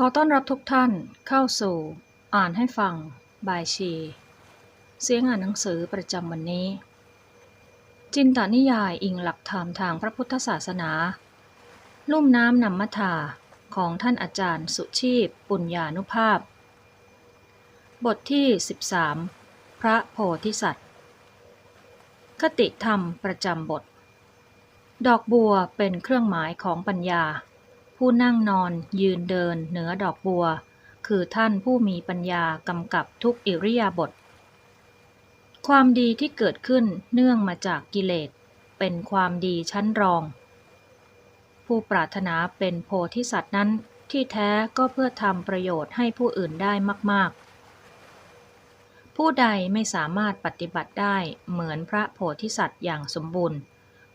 ขอต้อนรับทุกท่านเข้าสู่ อ่านให้ฟัง บายชี เสียงอ่านหนังสือประจำวันนี้ จินตนิยายอิงหลักธรรมทางพระพุทธศาสนา ลุ่มน้ำนำมัทาของท่านอาจารย์สุชีพ ปุญญานุภาพ บทที่ 13 พระโพธิสัตว์ คติธรรมประจำบท ดอกบัวเป็นเครื่องหมายของปัญญา ผู้นั่งนอนยืนเดินเหนือดอกบัว คือท่านผู้มีปัญญากำกับทุกอิริยาบถความดีที่เกิดขึ้นเนื่องมาจากกิเลส เป็นความดีชั้นรอง ผู้ปรารถนาเป็นโพธิสัตว์นั้นที่แท้ก็เพื่อทำประโยชน์ให้ผู้อื่นได้มาก ๆ ผู้ใดไม่สามารถปฏิบัติได้เหมือนพระโพธิสัตว์อย่างสมบูรณ์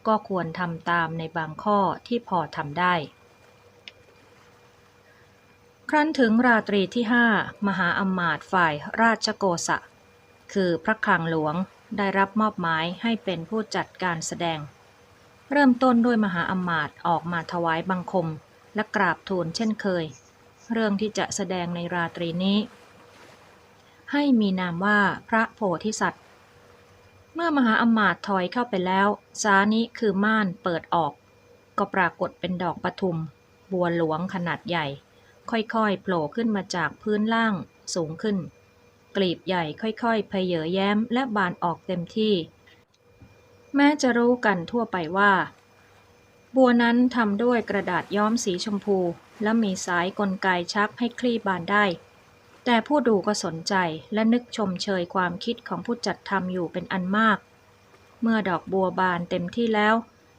ก็ควรทำตามในบางข้อที่พอทำได้ ครั้นถึงราตรีที่ห้ามหาอำมาตย์ฝ่ายราชโกษะ คือพระคลังหลวงได้รับมอบหมายให้เป็นผู้จัดการแสดง เริ่มต้นด้วยมหาอำมาตย์ออกมาถวายบังคม และกราบทูลเช่นเคย เรื่องที่จะแสดงในราตรีนี้ ให้มีนามว่าพระโพธิสัตว์ เมื่อมหาอำมาตย์ถอยเข้าไปแล้ว สานิคือม่านเปิดออก ก็ปรากฏเป็นดอกปทุม บัวหลวงขนาดใหญ่ ค่อยๆ โผล่ขึ้นมาจากพื้นล่างสูงขึ้น กลีบใหญ่ค่อยๆเพเยอแย้มและบานออกเต็มที่ แม้จะรู้กันทั่วไปว่า บัวนั้นทำด้วยกระดาษย้อมสีชมพู และมีสายกลไกชักให้คลี่บานได้ แต่ผู้ดูก็สนใจและนึกชมเชยความคิดของผู้จัดทำอยู่เป็นอันมาก เมื่อดอกบัวบานเต็มที่แล้ว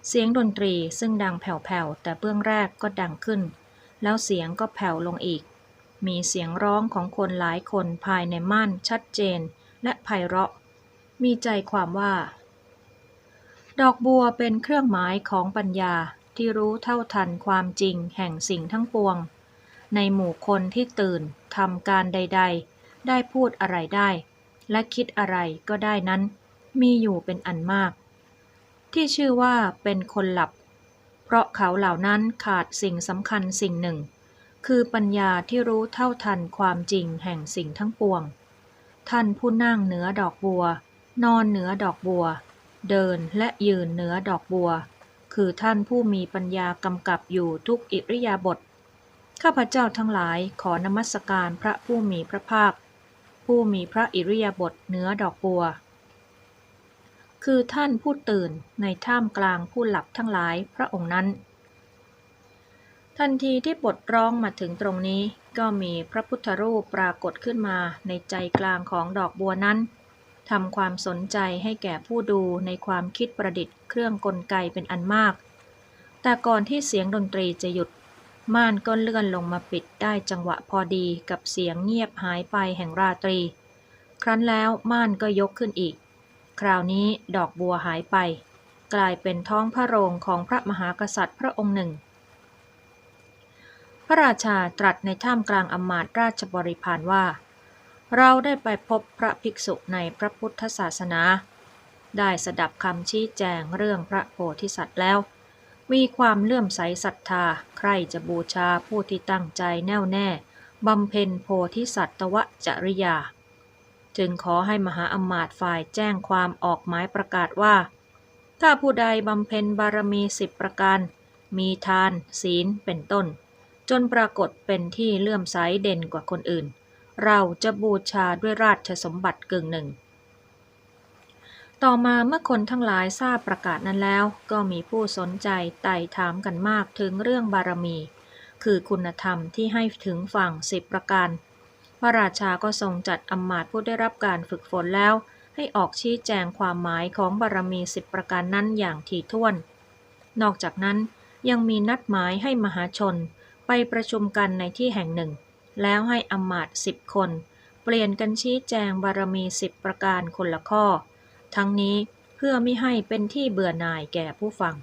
เสียงดนตรีซึ่งดังแผ่วๆแต่เบื้องแรกก็ดังขึ้น แล้วเสียงก็แผ่วลงอีก มีเสียงร้องของคนหลายคนภายในม่านชัดเจนและไพเราะ มีใจความว่า ดอกบัวเป็นเครื่องหมายของปัญญาที่รู้เท่าทันความจริงแห่งสิ่งทั้งปวง ในหมู่คนที่ตื่นทำการใด ๆ ได้พูดอะไรได้ และคิดอะไรก็ได้นั้น มีอยู่เป็นอันมาก ที่ชื่อว่าเป็นคนหลับ ราะเขาเหล่านั้นขาดสิ่งสำคัญสิ่งหนึ่ง คือปัญญาที่รู้เท่าทันความจริงแห่งสิ่งทั้งปวง ท่านผู้นั่งเหนือดอกบัว นอนเหนือดอกบัว เดินและยืนเหนือดอกบัว คือท่านผู้มีปัญญากำกับอยู่ทุกอิริยาบถข้าพเจ้าทั้งหลายขอนมัสการพระผู้มีพระภาค ผู้มีพระอิริยาบถเหนือดอกบัว คือท่านผู้ตื่นในท่ามกลางผู้หลับทั้งหลายพระองค์นั้น ทันทีที่บทร้องมาถึงตรงนี้ ก็มีพระพุทธรูปปรากฏขึ้นมาในใจกลางของดอกบัวนั้นทำความสนใจให้แก่ผู้ดูในความคิดประดิษฐ์เครื่องกลไกเป็นอันมาก แต่ก่อนที่เสียงดนตรีจะหยุด ม่านก็เลื่อนลงมาปิดได้จังหวะพอดีกับเสียงเงียบหายไปแห่งราตรี ครั้นแล้วม่านก็ยกขึ้นอีก คราวนี้ดอกบัวหายไป กลายเป็นท้องพระโรงของพระมหากษัตริย์พระองค์หนึ่ง พระราชาตรัสในท่ามกลางอมาตราชบริพารว่า เราได้ไปพบพระภิกษุในพระพุทธศาสนา ได้สดับคำชี้แจงเรื่องพระโพธิสัตว์แล้ว มีความเลื่อมใสศรัทธา ใครจะบูชาผู้ที่ตั้งใจแน่วแน่บำเพ็ญโพธิสัตวจริยา จึงขอให้มหาอมาตย์ฝ่ายแจ้งความออกหมายประกาศว่า ถ้าผู้ใดบำเพ็ญบารมีสิบประการ มีทาน ศีลเป็นต้น จนปรากฏเป็นที่เลื่อมใสเด่นกว่าคนอื่น เราจะบูชาด้วยราชสมบัติกึ่งหนึ่ง ต่อมาเมื่อคนทั้งหลายทราบประกาศนั้นแล้ว ก็มีผู้สนใจไต่ถามกันมากถึงเรื่องบารมี คือคุณธรรมที่ให้ถึงฝั่งสิบประการ พระราชาก็ทรงจัดอำมาตย์ผู้ได้รับการฝึกฝนแล้ว ให้ออกชี้แจงความหมายของบารมีสิบประการนั้นอย่างถี่ถ้วน นอกจากนั้นยังมีนัดหมายให้มหาชนไปประชุมกันในที่แห่งหนึ่ง แล้วให้อำมาตย์สิบคน เปลี่ยนกันชี้แจงบารมีสิบประการคนละข้อ ทั้งนี้เพื่อไม่ให้เป็นที่เบื่อหน่ายแก่ผู้ฟัง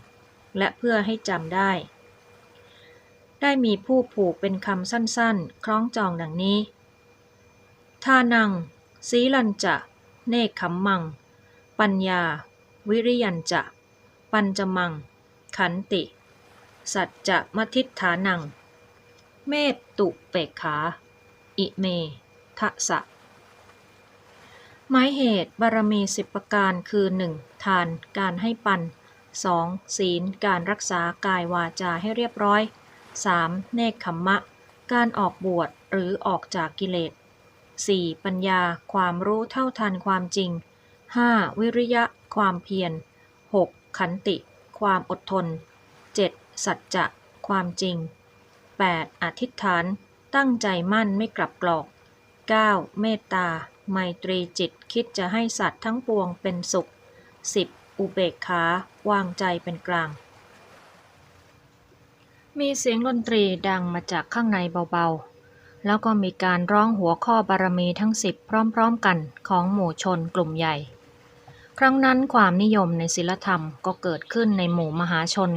และเพื่อให้จำได้ ได้มีผู้ผูกเป็นคำสั้นๆ คล้องจองดังนี้ ทานัง สีลันจะ เนคขมมัง ปัญญา วิริยันจะ ปัญจมัง ขันติ สัจจะมทิฏฐานัง เมตตุเปกขา อิเม ทะสะหมายเหตุบารมีสิบประการคือ 1. ทาน การให้ปัน 2. ศีล การรักษากายวาจาให้เรียบร้อย 3. เนคขมมะ การออกบวชหรือออกจากกิเลส 4. ปัญญา ความรู้เท่าทันความจริง 5. วิริยะ ความเพียร 6. ขันติ ความอดทน 7. สัจจะ ความจริง 8. อธิษฐาน ตั้งใจมั่นไม่กลับกรอก 9. เมตตา ไมตรีจิตคิดจะให้สัตว์ทั้งปวงเป็นสุข 10. อุเบกขา วางใจเป็นกลาง มีเสียงดนตรีดังมาจากข้างในเบาๆ แล้วก็มีการร้องหัวข้อบารมีทั้งสิบพร้อมๆกันของหมู่ชนกลุ่มใหญ่ ครั้งนั้นความนิยมในศิลธรรมก็เกิดขึ้นในหมู่มหาชน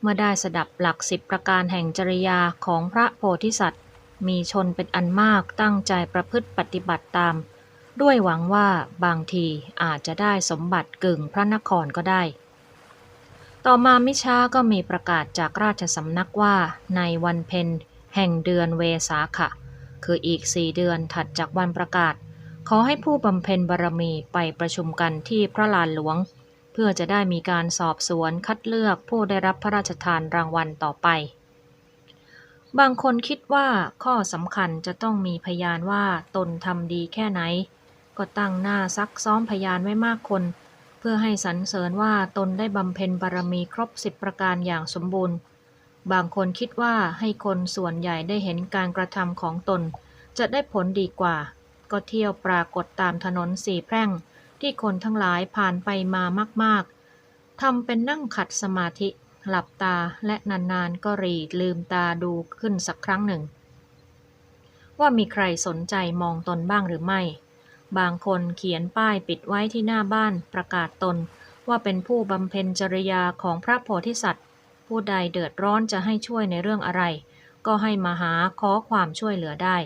เมื่อได้สดับหลักสิบประการแห่งจริยาของพระโพธิสัตว์ มีชนเป็นอันมากตั้งใจประพฤติปฏิบัติตาม ด้วยหวังว่าบางทีอาจจะได้สมบัติกึ่งพระนครก็ได้ ต่อมาไม่ช้าก็มีประกาศจากราชสำนักว่าในวันเพ็ญ แห่งเดือนเวสาขะ คืออีกสี่เดือนถัดจากวันประกาศ ขอให้ผู้บำเพ็ญบารมีไปประชุมกันที่พระลานหลวง เพื่อจะได้มีการสอบสวนคัดเลือกผู้ได้รับพระราชทานรางวัลต่อไป บางคนคิดว่าข้อสำคัญจะต้องมีพยานว่าตนทำดีแค่ไหน ก็ตั้งหน้าซักซ้อมพยานไว้มากคนเพื่อให้สรรเสริญว่าตนได้บำเพ็ญบารมีครบสิบประการอย่างสมบูรณ์ บางคนคิดว่าให้คนส่วนใหญ่ได้เห็นการกระทำของตน จะได้ผลดีกว่า ก็เที่ยวปรากฏตามถนนสี่แพร่ง ที่คนทั้งหลายผ่านไปมามาก ๆทำเป็นนั่งขัดสมาธิ หลับตาและนานๆก็รีลืมตาดูขึ้นสักครั้งหนึ่ง ว่ามีใครสนใจมองตนบ้างหรือไม่ บางคนเขียนป้ายปิดไว้ที่หน้าบ้านประกาศตน ว่าเป็นผู้บำเพ็ญจริยาของพระโพธิสัตว์ ผู้ใดเดือดร้อนจะให้ช่วยในเรื่องอะไร ก็ให้มาหาขอความช่วยเหลือได้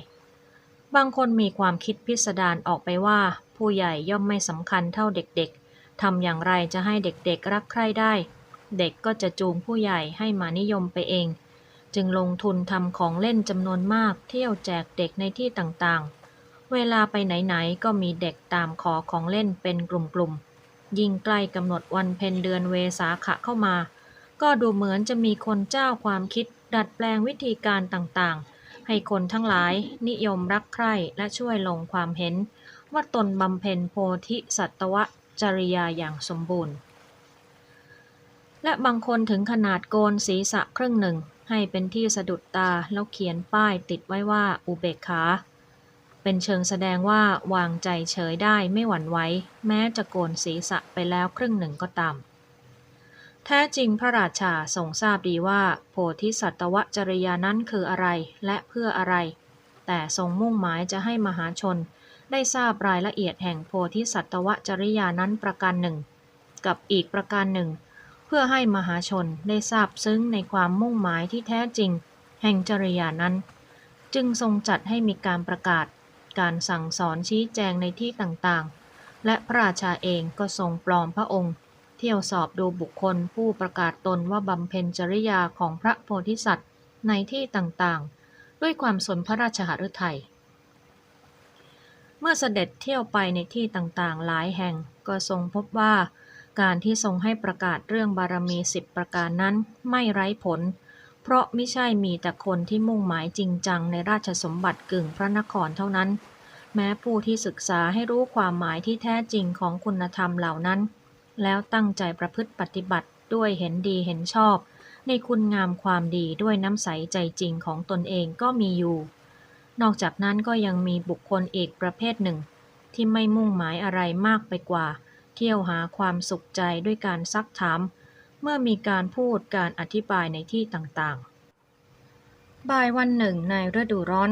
บางคนมีความคิดพิสดารออกไปว่า ผู้ใหญ่ย่อมไม่สำคัญเท่าเด็กๆทำอย่างไรจะให้เด็กๆรักใคร่ได้ เด็กก็จะจูงผู้ใหญ่ให้มานิยมไปเอง จึงลงทุนทำของเล่นจำนวนมากเที่ยวแจกเด็กในที่ต่างๆ เวลาไปไหนๆก็มีเด็กตามขอของเล่นเป็นกลุ่มๆยิ่งใกล้กำหนดวันเพ็ญเดือนเวสาขะเข้ามา ก็ดูเหมือนจะมีคนเจ้าความคิด ดัดแปลงวิธีการต่างๆ ให้คนทั้งหลายนิยมรักใคร่และช่วยลงความเห็น ว่าตนบำเพ็ญโพธิสัตวจริยาอย่างสมบูรณ์ และบางคนถึงขนาดโกนศีรษะครึ่งหนึ่ง ให้เป็นที่สะดุดตาแล้วเขียนป้ายติดไว้ว่าอุเบกขาเป็นเชิงแสดงว่าวางใจเฉยได้ไม่หวั่นไหวแม้จะโกนศีรษะไปแล้วครึ่งหนึ่งก็ตาม แท้จริงพระราชาทรงทราบดีว่า โพธิสัตวจริยานั้นคืออะไรและเพื่ออะไร แต่ทรงมุ่งหมายจะให้มหาชน ได้ทราบรายละเอียดแห่งโพธิสัตวจริยานั้นประการหนึ่ง กับอีกประการหนึ่ง เพื่อให้มหาชนได้ทราบซึ้งในความมุ่งหมายที่แท้จริง แห่งจริยานั้น จึงทรงจัดให้มีการประกาศ การสั่งสอนชี้แจงในที่ต่างๆ และพระราชาเองก็ทรงปลอมพระองค์ เที่ยวสอบดูบุคคลผู้ประกาศตนว่าบำเพ็ญจริยาของพระโพธิสัตว์ในที่ต่างๆ ด้วยความสนพระราชหฤทัย เมื่อเสด็จเที่ยวไปในที่ต่างๆ หลายแห่งก็ทรงพบว่า การที่ทรงให้ประกาศเรื่องบารมีสิบประการนั้นไม่ไร้ผล เพราะไม่ใช่มีแต่คนที่มุ่งหมายจริงจังในราชสมบัติกึ่งพระนครเท่านั้น แม้ผู้ที่ศึกษาให้รู้ความหมายที่แท้จริงของคุณธรรมเหล่านั้น แล้วตั้งใจประพฤติปฏิบัติด้วยเห็นดีเห็นชอบ ในคุณงามความดีด้วยน้ำใสใจจริงของตนเองก็มีอยู่ นอกจากนั้นก็ยังมีบุคคลอีกประเภทหนึ่ง ที่ไม่มุ่งหมายอะไรมากไปกว่า เที่ยวหาความสุขใจด้วยการซักถาม เมื่อมีการพูดการอธิบายในที่ต่างๆ บ่ายวันหนึ่งในฤดูร้อน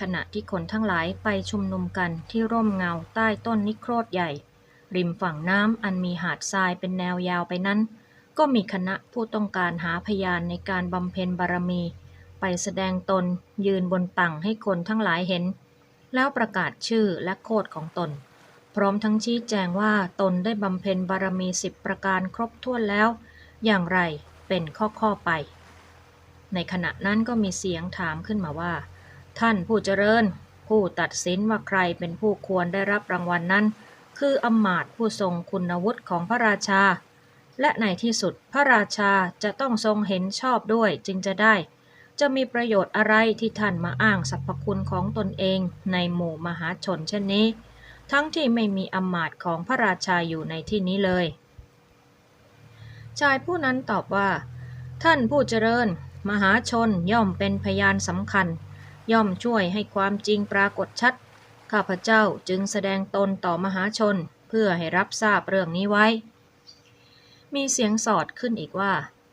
ขณะที่คนทั้งหลายไปชุมนุมกันที่ร่มเงาใต้ต้นนิโครธใหญ่ ริมฝั่งน้ำอันมีหาดทรายเป็นแนวยาวไปนั้น ก็มีคณะผู้ต้องการหาพยานในการบำเพ็ญบารมี ไปแสดงตนยืนบนตั่งให้คนทั้งหลายเห็น แล้วประกาศชื่อและโคดของตน พร้อมทั้งชี้แจงว่าตนได้บำเพ็ญบารมีสิบประการครบถ้วนแล้ว อย่างไรเป็นข้อข้อๆไป ในขณะนั้นก็มีเสียงถามขึ้นมาว่า ท่านผู้เจริญ ผู้ตัดสินว่าใครเป็นผู้ควรได้รับรางวัลนั้น คืออมาตย์ผู้ทรงคุณวุฒิของพระราชา และในที่สุดพระราชาจะต้องทรงเห็นชอบด้วยจึงจะได้ จะมีประโยชน์อะไรที่ท่านมาอ้างสรรพคุณของตนเองในหมู่มหาชนเช่นนี้ ทั้งที่ไม่มีอมาตย์ของพระราชาอยู่ในที่นี้เลย ชายผู้นั้นตอบว่า ท่านผู้เจริญ มหาชนย่อมเป็นพยานสำคัญ ย่อมช่วยให้ความจริงปรากฏชัด ข้าพเจ้าจึงแสดงตนต่อมหาชนเพื่อให้รับทราบเรื่องนี้ไว้ มีเสียงสอดขึ้นอีกว่า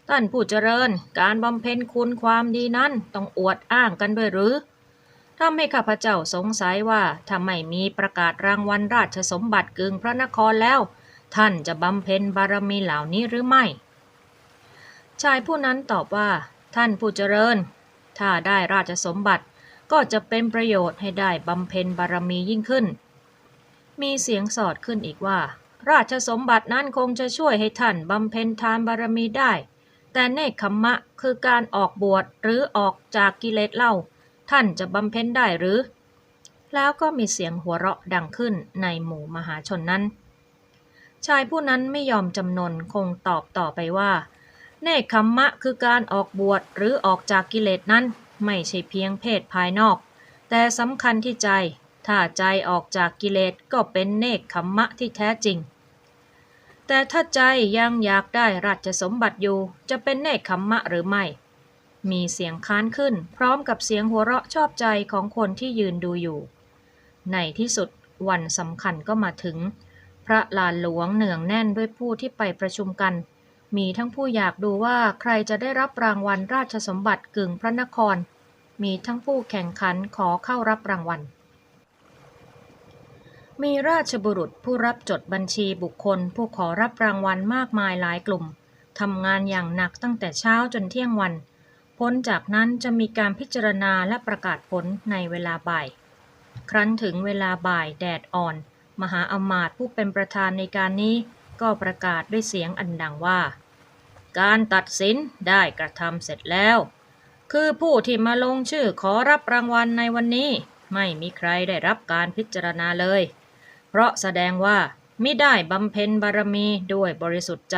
ท่านผู้เจริญ การบำเพ็ญคุณความดีนั้นต้องอวดอ้างกันด้วยหรือทำให้ข้าพเจ้าสงสัยว่าถ้าไม่มีประกาศรางวัลราชสมบัติกึ่งพระนครแล้ว ท่านจะบำเพ็ญบารมีเหล่านี้หรือไม่ ชายผู้นั้นตอบว่า ท่านผู้เจริญ ถ้าได้ราชสมบัติ ก็จะเป็นประโยชน์ให้ได้บำเพ็ญบารมียิ่งขึ้น มีเสียงสอดขึ้นอีกว่า ราชสมบัตินั้นคงจะช่วยให้ท่านบำเพ็ญทานบารมีได้ แต่เนคขมะคือการออกบวชหรือออกจากกิเลสเล่า ท่านจะบำเพ็ญได้หรือ แล้วก็มีเสียงหัวเราะดังขึ้นในหมู่มหาชนนั้น ชายผู้นั้นไม่ยอมจำนนคงตอบต่อไปว่าเนคขมมะคือการออกบวชหรือออกจากกิเลสนั้น ไม่ใช่เพียงเพศภายนอก แต่สำคัญที่ใจ ถ้าใจออกจากกิเลสก็เป็นเนคขมมะที่แท้จริง แต่ถ้าใจยังอยากได้ราชสมบัติอยู่ จะเป็นเนคขมมะหรือไม่ มีเสียงค้านขึ้น พร้อมกับเสียงหัวเราะชอบใจของคนที่ยืนดูอยู่ ในที่สุดวันสำคัญก็มาถึง พระลานหลวงเหนืองแน่นด้วยผู้ที่ไปประชุมกัน มีทั้งผู้อยากดูว่าใครจะได้รับรางวัลราชสมบัติกึ่งพระนคร มีทั้งผู้แข่งขันขอเข้ารับรางวัล มีราชบุรุษผู้รับจดบัญชีบุคคล ผู้ขอรับรางวัลมากมายหลายกลุ่มทำงานอย่างหนักตั้งแต่เช้าจนเที่ยงวัน พ้นจากนั้นจะมีการพิจารณาและประกาศผลในเวลาบ่าย ครั้นถึงเวลาบ่ายแดดอ่อน มหาอมาตย์ผู้เป็นประธานในการนี้ก็ประกาศด้วยเสียงอันดังว่า การตัดสินได้กระทำเสร็จแล้ว คือผู้ที่มาลงชื่อขอรับรางวัลในวันนี้ ไม่มีใครได้รับการพิจารณาเลย เพราะแสดงว่ามิได้บำเพ็ญบารมีด้วยบริสุทธิ์ใจ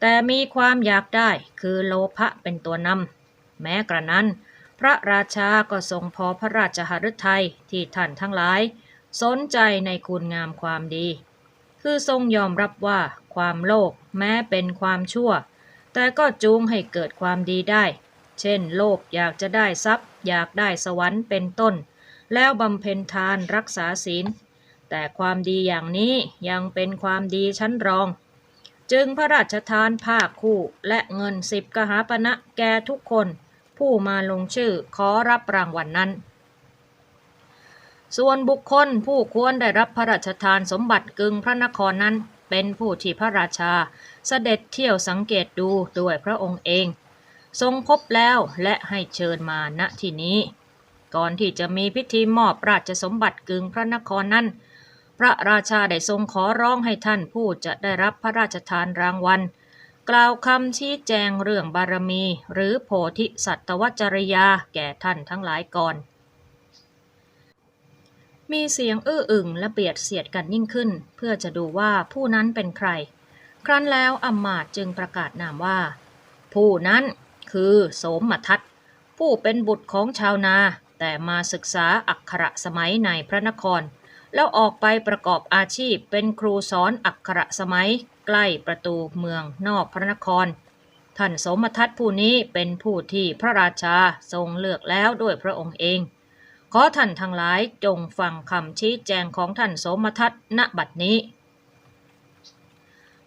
แต่มีความอยากได้คือโลภะเป็นตัวนำแม้กระนั้น พระราชาก็ทรงพอพระราชหฤทัยที่ท่านทั้งหลาย สนใจในคุณงามความดี คือทรงยอมรับว่าความโลภแม้เป็นความชั่ว แต่ก็จูงให้เกิดความดีได้ เช่น โลภอยากจะได้ทรัพย์ อยากได้สวรรค์เป็นต้น แล้วบำเพ็ญทานรักษาศีล แต่ความดีอย่างนี้ยังเป็นความดีชั้นรอง จึงพระราชทานภาคคู่และเงินสิบกหาปณะแก่ทุกคน ผู้มาลงชื่อขอรับรางวัลนนั้นส่วนบุคคลผู้ควรได้รับพระราชทานสมบัติกึ่งพระนครนั้น เป็นผู้ที่พระราชา เสด็จเที่ยวสังเกตดูด้วยพระองค์เอง ทรงพบแล้วและให้เชิญมาณที่นี้ ก่อนที่จะมีพิธีมอบราชสมบัติกึ่งพระนครนั้น พระราชาได้ทรงขอร้องให้ท่านผู้จะได้รับพระราชทานรางวัล กล่าวคำชี้แจงเรื่องบารมี หรือโพธิสัตวจริยาแก่ท่านทั้งหลายก่อนมีเสียงอื้ออึงและเบียดเสียดกันยิ่งขึ้น เพื่อจะดูว่าผู้นั้นเป็นใคร ครั้นแล้วอำมาตย์จึงประกาศนามว่า ผู้นั้นคือโสมทัตผู้เป็นบุตรของชาวนา แต่มาศึกษาอักขระสมัยในพระนคร แล้วออกไปประกอบอาชีพเป็นครูสอนอักขระสมัยใกล้ประตูเมืองนอกพระนคร ท่านโสมทัตผู้นี้เป็นผู้ที่พระราชาทรงเลือกแล้วด้วยพระองค์เอง ขอท่านทั้งหลายจงฟังคำชี้แจงของท่านโสมทัตณบัดนี้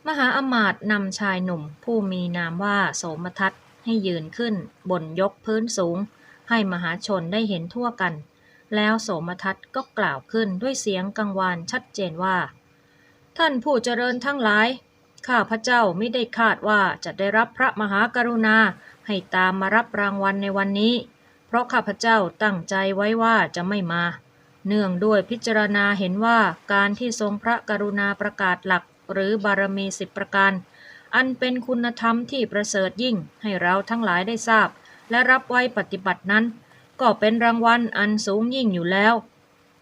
มหาอมาตย์นำชายหนุ่ม ผู้มีนามว่าโสมทัตให้ยืนขึ้น บนยกพื้นสูง ให้มหาชนได้เห็นทั่วกัน แล้วโสมทัตก็กล่าวขึ้นด้วยเสียงกังวานชัดเจนว่า ท่านผู้เจริญทั้งหลาย ข้าพระเจ้าไม่ได้คาดว่าจะได้รับพระมหากรุณาให้ตามมารับรางวัลในวันนี้ เพราะข้าพเจ้าตั้งใจไว้ว่าจะไม่มา เนื่องด้วยพิจารณาเห็นว่าการที่ทรงพระกรุณาประกาศหลัก หรือบารมีสิบประการ อันเป็นคุณธรรมที่ประเสริฐยิ่งให้เราทั้งหลายได้ทราบ และรับไว้ปฏิบัตินั้น ก็เป็นรางวัลอันสูงยิ่งอยู่แล้ว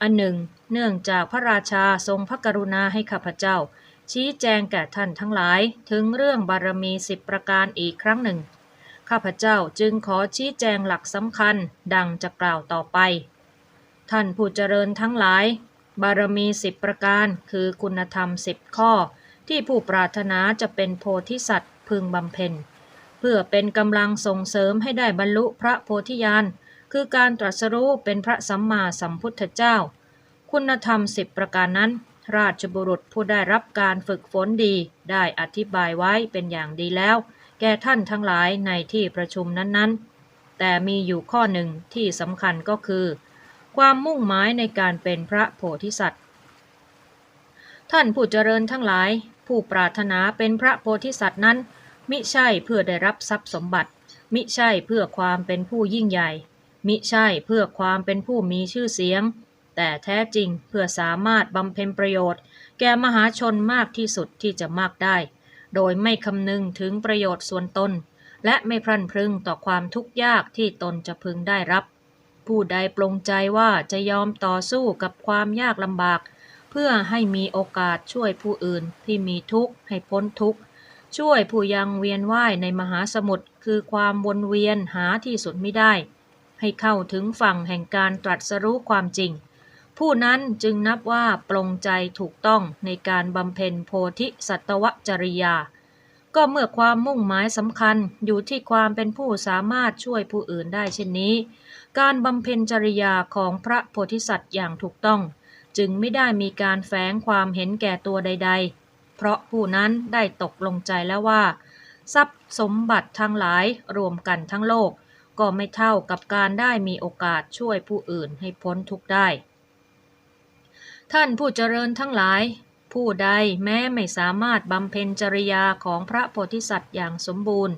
อันหนึ่ง เนื่องจากพระราชาทรงพระกรุณาให้ข้าพเจ้า ชี้แจงแก่ท่านทั้งหลายถึงเรื่องบารมีสิบประการอีกครั้งหนึ่ง ข้าพเจ้าจึงขอชี้แจงหลักสำคัญดังจะกล่าวต่อไปท่านผู้เจริญทั้งหลาย บารมีสิบประการ คือคุณธรรมสิบข้อ ที่ผู้ปรารถนาจะเป็นโพธิสัตว์พึงบำเพ็ญ เพื่อเป็นกำลังส่งเสริมให้ได้บรรลุพระโพธิญาณคือการตรัสรู้เป็นพระสัมมาสัมพุทธเจ้า คุณธรรมสิบประการนั้น ราชบุรุษผู้ได้รับการฝึกฝนดี ได้อธิบายไว้เป็นอย่างดีแล้ว แก่ท่านทั้งหลายในที่ประชุมนั้นๆ แต่มีอยู่ข้อหนึ่งที่สำคัญก็คือ ความมุ่งหมายในการเป็นพระโพธิสัตว์ ท่านผู้เจริญทั้งหลาย ผู้ปรารถนาเป็นพระโพธิสัตว์นั้น มิใช่เพื่อได้รับทรัพย์สมบัติ มิใช่เพื่อความเป็นผู้ยิ่งใหญ่ มิใช่เพื่อความเป็นผู้มีชื่อเสียง แต่แท้จริงเพื่อสามารถบำเพ็ญประโยชน์ แก่มหาชนมากที่สุดที่จะมากได้ โดยไม่คำนึงถึงประโยชน์ส่วนตนและไม่พลันพรึงต่อความทุกข์ยากที่ตนจะพึงได้รับ ผู้ใดปลงใจว่าจะยอมต่อสู้กับความยากลำบาก เพื่อให้มีโอกาสช่วยผู้อื่นที่มีทุกข์ให้พ้นทุกข์ ช่วยผู้ยังเวียนว่ายในมหาสมุทรคือความวนเวียนหาที่สุดไม่ได้ ให้เข้าถึงฝั่งแห่งการตรัสรู้ความจริง ผู้นั้นจึงนับว่าปลงใจถูกต้องในการบำเพ็ญโพธิสัตวจริยา ก็เมื่อความมุ่งหมายสำคัญอยู่ที่ความเป็นผู้สามารถช่วยผู้อื่นได้เช่นนี้ การบำเพ็ญจริยาของพระโพธิสัตว์อย่างถูกต้อง จึงไม่ได้มีการแฝงความเห็นแก่ตัวใด ๆ เพราะผู้นั้นได้ตกลงใจแล้วว่า ทรัพย์สมบัติทั้งหลายรวมกันทั้งโลก ก็ไม่เท่ากับการได้มีโอกาสช่วยผู้อื่นให้พ้นทุกข์ได้ ท่านผู้เจริญทั้งหลาย ผู้ใดแม้ไม่สามารถบำเพ็ญจริยาของพระโพธิสัตว์อย่างสมบูรณ์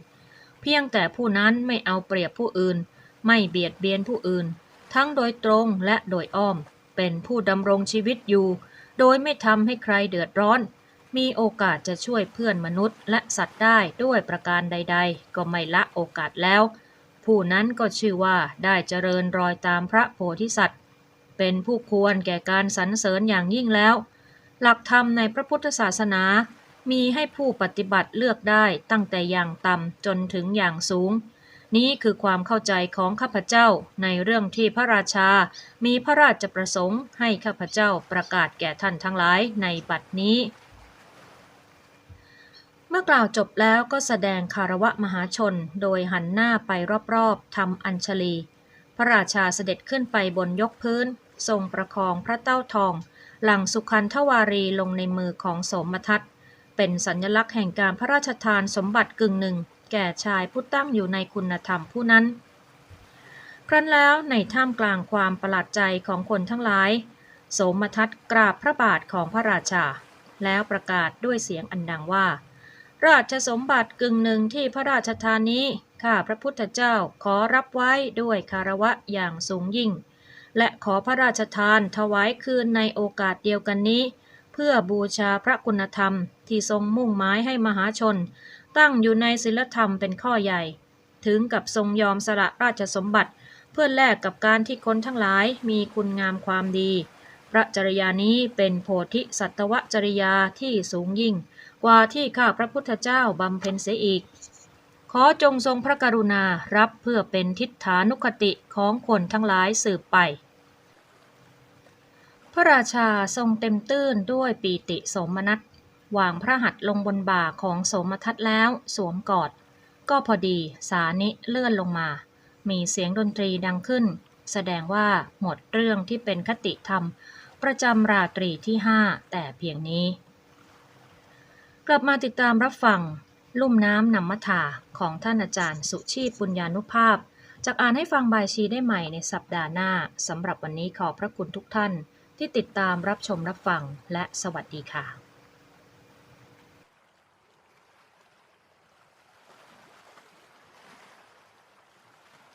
เพียงแต่ผู้นั้นไม่เอาเปรียบผู้อื่น ไม่เบียดเบียนผู้อื่น ทั้งโดยตรงและโดยอ้อม เป็นผู้ดำรงชีวิตอยู่ โดยไม่ทำให้ใครเดือดร้อน มีโอกาสจะช่วยเพื่อนมนุษย์และสัตว์ได้ด้วยประการใด ๆ ก็ไม่ละโอกาสแล้ว ผู้นั้นก็ชื่อว่าได้เจริญรอยตามพระโพธิสัตว์ เป็นผู้ควรแก่การสรรเสริญอย่างยิ่งแล้ว หลักธรรมในพระพุทธศาสนา มีให้ผู้ปฏิบัติเลือกได้ตั้งแต่อย่างต่ำจนถึงอย่างสูง นี้คือความเข้าใจของข้าพเจ้าในเรื่องที่พระราชา มีพระราชประสงค์ให้ข้าพเจ้าประกาศแก่ท่านทั้งหลายในบัดนี้ เมื่อกล่าวจบแล้วก็แสดงคารวะมหาชนโดยหันหน้าไปรอบๆทำอัญชลี พระราชาเสด็จขึ้นไปบนยกพื้น ทรงประคองพระเต้าทอง หลังสุขันทวารีลงในมือของสมทัตเป็นสัญลักษณ์แห่งการพระราชทานสมบัติกึ่งหนึ่ง แก่ชายผู้ตั้งอยู่ในคุณธรรมผู้นั้น ครั้นแล้วในท่ามกลางความประหลาดใจของคนทั้งหลาย โสมทัตกราบพระบาทของพระราชา แล้วประกาศด้วยเสียงอันดังว่า ราชสมบัติกึ่งหนึ่งที่พระราชทานนี้ข้าพระพุทธเจ้าขอรับไว้ด้วยคารวะอย่างสูงยิ่ง และขอพระราชทานถวายคืนในโอกาสเดียวกันนี้ เพื่อบูชาพระคุณธรรมที่ทรงมุ่งหมายให้มหาชน ตั้งอยู่ในศีลธรรมเป็นข้อใหญ่ ถึงกับทรงยอมสละราชสมบัติ เพื่อแลกกับการที่คนทั้งหลายมีคุณงามความดี พระจริยานี้เป็นโพธิสัตวจริยาที่สูงยิ่ง กว่าที่ข้าพระพุทธเจ้าบำเพ็ญเสียอีก ขอจงทรงพระกรุณารับเพื่อเป็นทิฏฐานุคติของคนทั้งหลายสืบไป พระราชาทรงเต็มตื้นด้วยปีติสมนัสวางพระหัตถ์ลงบนบ่าของสมทัตแล้วสวมกอด ก็พอดีสานิเลื่อนลงมา มีเสียงดนตรีดังขึ้น แสดงว่าหมดเรื่องที่เป็นคติธรรม ประจำราตรีที่ห้าแต่เพียงนี้ กลับมาติดตามรับฟัง ลุ่มน้ำนำมัทาของท่านอาจารย์สุชีพปุญญานุภาพจากอ่านให้ฟังบายชีได้ใหม่ในสัปดาห์หน้าสำหรับวันนี้ขอบพระคุณทุกท่านที่ติดตามรับชมรับฟังและสวัสดีค่ะ